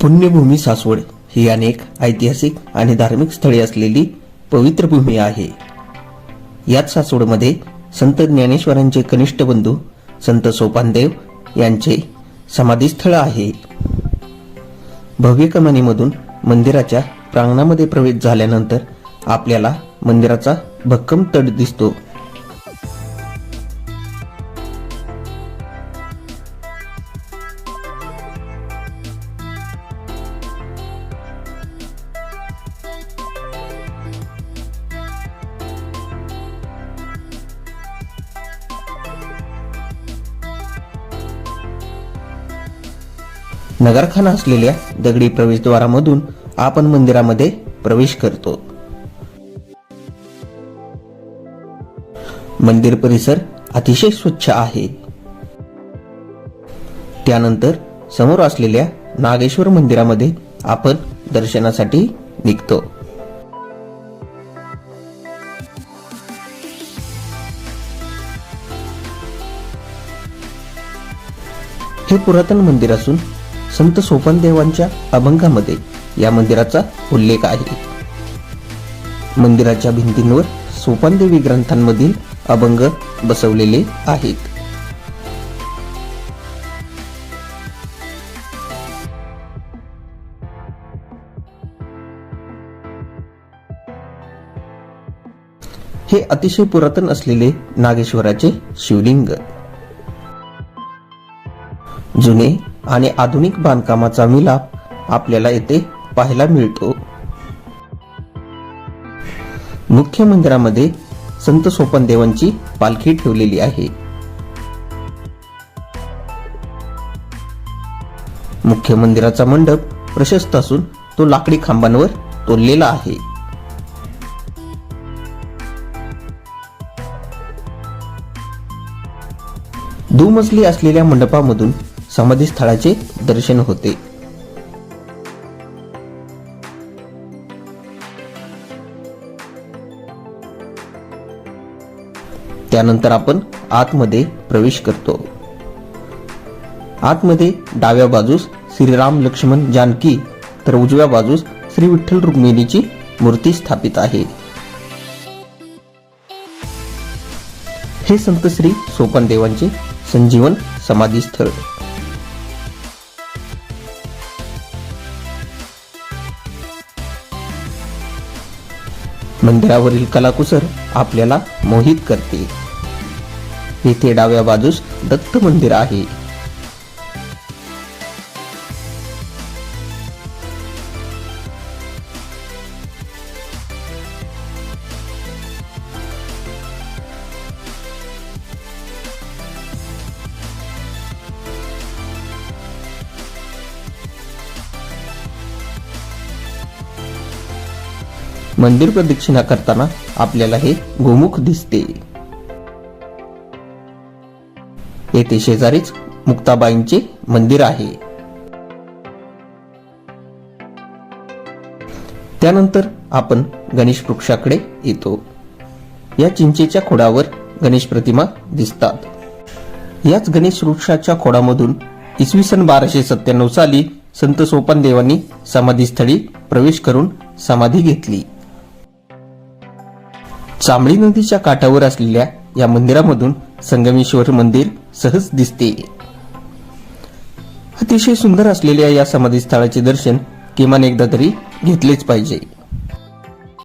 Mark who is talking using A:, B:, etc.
A: पुण्यभूमी सासवड ही अनेक ऐतिहासिक आणि धार्मिक स्थळे असलेली पवित्र भूमी आहे. याच सासवडमध्ये संत ज्ञानेश्वरांचे कनिष्ठ बंधू संत सोपानदेव यांचे समाधीस्थळ आहे. भव्य कमानीमधून मंदिराच्या प्रांगणामध्ये प्रवेश झाल्यानंतर आपल्याला मंदिराचा भक्कम तट दिसतो. नगरखाना असलेल्या दगडी प्रवेशद्वारामधून आपण मंदिरामध्ये प्रवेश करतो. मंदिर परिसर अतिशय स्वच्छ आहे. त्यानंतर समोर असलेल्या नागेश्वर मंदिरामध्ये आपण दर्शनासाठी निघतो. हे पुरातन मंदिर असून संत सोपानदेवांच्या अभंगामध्ये या मंदिराचा उल्लेख आहे. मंदिराच्या भिंतींवर सोपानदेवी ग्रंथांमधील अभंग बसवलेले आहेत. हे अतिशय पुरातन असलेले नागेश्वराचे शिवलिंग. जुने आणि आधुनिक बांधकामाचा मिलाप आपल्याला येथे पाहायला मिळतो. मुख्य मंदिरामध्ये संत सोपनदेवांची पालखी ठेवलेली आहे. मुख्य मंदिराचा मंडप प्रशस्त असून तो लाकडी खांबांवर तोललेला आहे. दुमजली असलेल्या मंडपामधून समाधी स्थळाचे दर्शन होते. त्यानंतर आपण आतमध्ये प्रवेश करतो. आतमध्ये डाव्या बाजूस श्रीराम लक्ष्मण जानकी तर उजव्या बाजूस श्री विठ्ठल रुक्मिणीची मूर्ती स्थापित आहे. हे संत श्री सोपान देवांचे संजीवन समाधी स्थळ मंदिरावरील कलाकुसर आपल्याला मोहित करते. येथे डाव्या बाजूस दत्त मंदिर आहे. मंदिर प्रदक्षिणा करताना आपल्याला हे गोमुख दिसते. येथे शेजारीच मुक्ताबाईंचे मंदिर आहे. त्यानंतर आपण गणेश वृक्षाकडे येतो. या चिंचेच्या खोडावर गणेश प्रतिमा दिसतात. याच गणेश वृक्षाच्या खोडामधून इसवी सन बाराशे सत्त्याण्णव साली संत सोपान देवांनी समाधीस्थळी प्रवेश करून समाधी घेतली. चांबळी नदीच्या काठावर असलेल्या या मंदिरामधून संगमेश्वर मंदिर सहज दिसते. अतिशय सुंदर असलेल्या या समाधी स्थळाचे दर्शन किमान एकदा तरी घेतलेच पाहिजे.